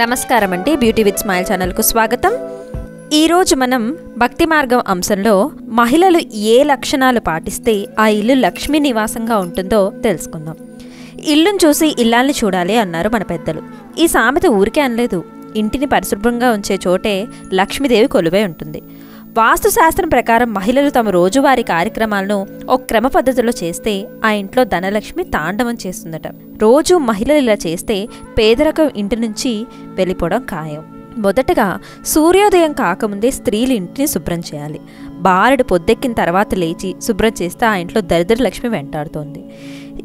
నమస్కారం అండి. Beauty with smile ఛానల్కు స్వాగతం. ఈరోజు మనం భక్తి మార్గం అంశంలో మహిళలు ఏ లక్షణాలు పాటిస్తే ఆ ఇల్లు లక్ష్మీ నివాసంగా ఉంటుందో తెలుసుకుందాం. ఇల్లును చూసి ఇల్లాల్ని చూడాలి అన్నారు మన పెద్దలు. ఈ సామెత ఊరికే అనలేదు. ఇంటిని పరిశుభ్రంగా ఉంచే చోటే లక్ష్మీదేవి కొలువై ఉంటుంది. వాస్తు శాస్త్రం ప్రకారం మహిళలు తమ రోజువారీ కార్యక్రమాలను ఒక క్రమ పద్ధతిలో చేస్తే ఆ ఇంట్లో ధనలక్ష్మి తాండవం చేస్తుందట. రోజు మహిళలు ఇలా చేస్తే పేదరికం ఇంటి నుంచి వెళ్ళిపోవడం ఖాయం. మొదటగా సూర్యోదయం కాకముందే స్త్రీలు ఇంటిని శుభ్రం చేయాలి. బారెడు పొద్దెక్కిన తర్వాత లేచి శుభ్రం చేస్తే ఆ ఇంట్లో దరిద్ర లక్ష్మి వెంటాడుతోంది.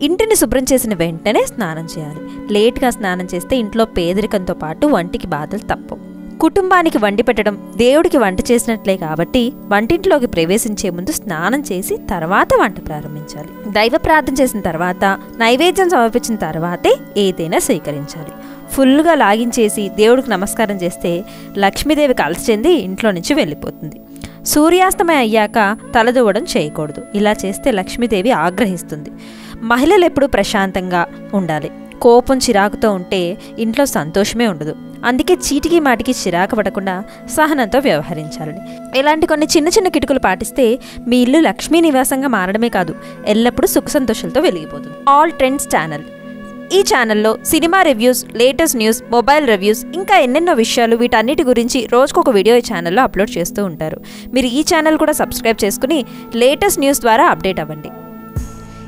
ఇంటిని శుభ్రం చేసిన వెంటనే స్నానం చేయాలి. లేట్గా స్నానం చేస్తే ఇంట్లో పేదరికంతో పాటు వంటికి బాధలు తప్పవు. కుటుంబానికి వండి పెట్టడం దేవుడికి వంట చేసినట్లే కాబట్టి వంటింట్లోకి ప్రవేశించే ముందు స్నానం చేసి తర్వాత వంట ప్రారంభించాలి. దైవ ప్రార్థన చేసిన తర్వాత నైవేద్యం సమర్పించిన తర్వాతే ఏదైనా స్వీకరించాలి. ఫుల్గా లాగించేసి దేవుడికి నమస్కారం చేస్తే లక్ష్మీదేవి కలిసి చెంది ఇంట్లో నుంచి వెళ్ళిపోతుంది. సూర్యాస్తమయం అయ్యాక తలదూవడం చేయకూడదు. ఇలా చేస్తే లక్ష్మీదేవి ఆగ్రహిస్తుంది. మహిళలు ఎప్పుడూ ప్రశాంతంగా ఉండాలి. కోపం చిరాకుతో ఉంటే ఇంట్లో సంతోషమే ఉండదు. అందుకే చీటికి మాటికి చిరాకు పడకుండా సహనంతో వ్యవహరించాలని. ఇలాంటి కొన్ని చిన్న చిన్న కిటుకులు పాటిస్తే మీ ఇల్లు లక్ష్మీ నివాసంగా మారడమే కాదు ఎల్లప్పుడూ సుఖ సంతోషాలతో వెలిగిపోతుంది. All trends channel. ఈ ఛానల్లో cinema reviews latest news mobile reviews ఇంకా ఎన్నెన్నో విషయాలు వీటన్నిటి గురించి రోజుకొక వీడియో ఈ ఛానల్లో అప్లోడ్ చేస్తూ ఉంటారు. మీరు ఈ ఛానల్ కూడా సబ్స్క్రైబ్ చేసుకుని లేటెస్ట్ న్యూస్ ద్వారా అప్డేట్ అవ్వండి.